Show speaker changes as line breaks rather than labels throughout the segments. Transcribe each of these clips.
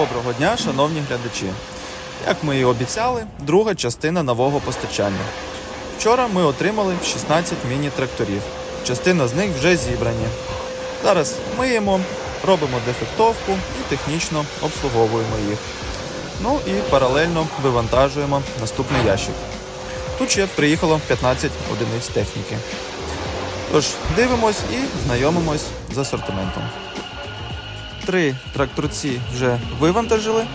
Доброго дня, шановні глядачі. Як ми і обіцяли, друга частина нового постачання. Вчора ми отримали 16 міні-тракторів. Частина з них вже зібрані. Зараз миємо, робимо дефектовку і технічно обслуговуємо їх. Ну і паралельно вивантажуємо наступний ящик. Тут ще приїхало 15 одиниць техніки. Тож дивимось і знайомимось з асортиментом. Три тракторці вже вивантажили.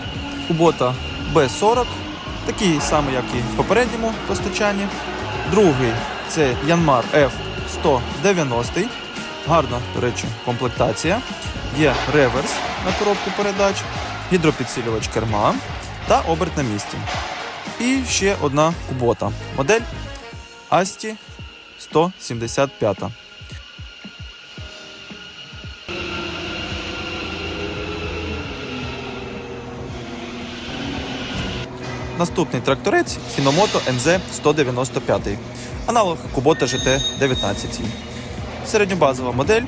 Кубота Б40, такий самий, як і в попередньому постачанні. Другий це Янмар F190. Гарна, до речі, комплектація. Є реверс на коробку передач, гідропідсилювач керма та оберт на місці. І ще одна кубота. Модель Асті 175. Наступний тракторець Hinomoto NZ 195, аналог Kubota GT 19. Середньобазова модель,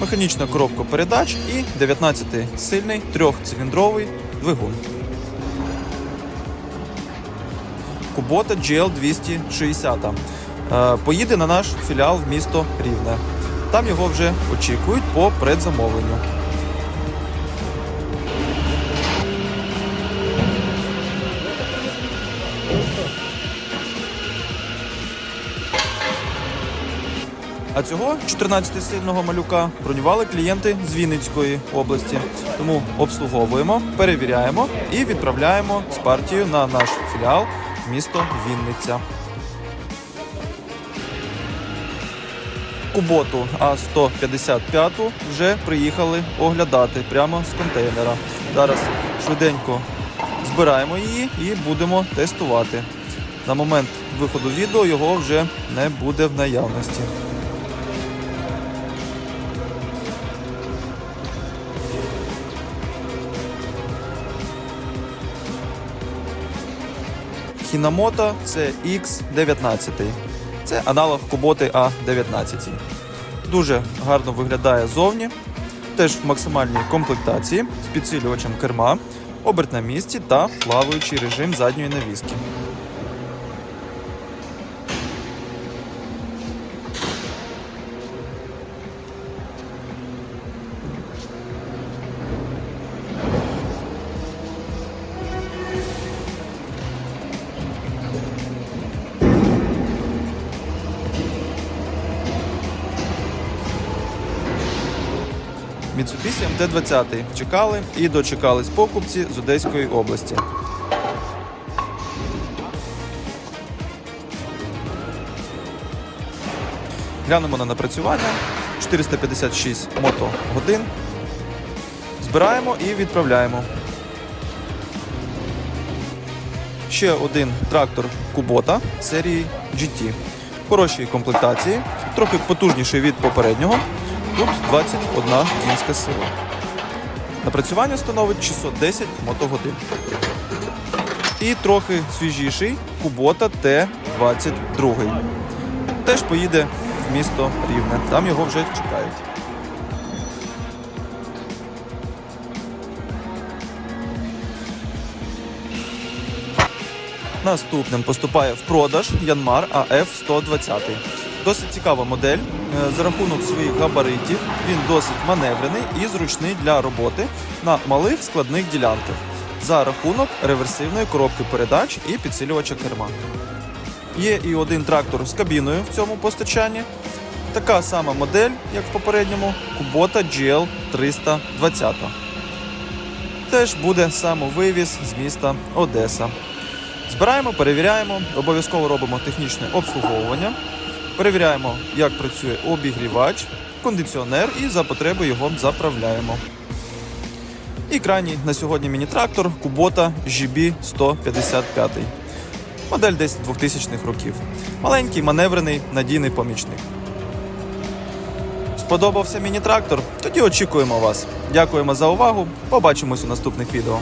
механічна коробка передач і 19-сильний трьохциліндровий двигун. Kubota GL 260 Е, поїде на наш філіал в місто Рівне. Там його вже очікують по предзамовленню. А цього 14-сильного малюка бронювали клієнти з Вінницької області. Тому обслуговуємо, перевіряємо і відправляємо з партією на наш філіал місто Вінниця. Куботу А155 вже приїхали оглядати прямо з контейнера. Зараз швиденько збираємо її і будемо тестувати. На момент виходу відео його вже не буде в наявності. Hinamoto це X19. Це аналог Куботи А19. Дуже гарно виглядає зовні. Теж в максимальній комплектації з підсилювачем керма, оберт на місці та плаваючий режим задньої навіски. Mitsubishi MT-20 чекали і дочекались покупці з Одеської області. Глянемо на напрацювання 456 мотогодин. Збираємо і відправляємо. Ще один трактор Кубота серії GT. Хорошої комплектації, трохи потужніший від попереднього. Тут 21 кінська сила. Напрацювання становить 610 мотогодин. І трохи свіжіший Кубота Т-22. Теж поїде в місто Рівне. Там його вже чекають. Наступним поступає в продаж Янмар АФ 120. Досить цікава модель. Е, За рахунок своїх габаритів він досить маневрений і зручний для роботи на малих складних ділянках за рахунок реверсивної коробки передач і підсилювача керма. Є і один трактор з кабіною в цьому постачанні. Така сама модель, як в попередньому, Kubota GL 320. Теж буде самовивіз з міста Одеса. Збираємо, перевіряємо, обов'язково робимо технічне обслуговування. Перевіряємо, як працює обігрівач, кондиціонер і за потреби його заправляємо. І крайній на сьогодні міні-трактор Kubota GB 155. Модель десь 2000-х років. Маленький, маневрений, надійний помічник. Сподобався міні-трактор? Тоді очікуємо вас. Дякуємо за увагу. Побачимось у наступних відео.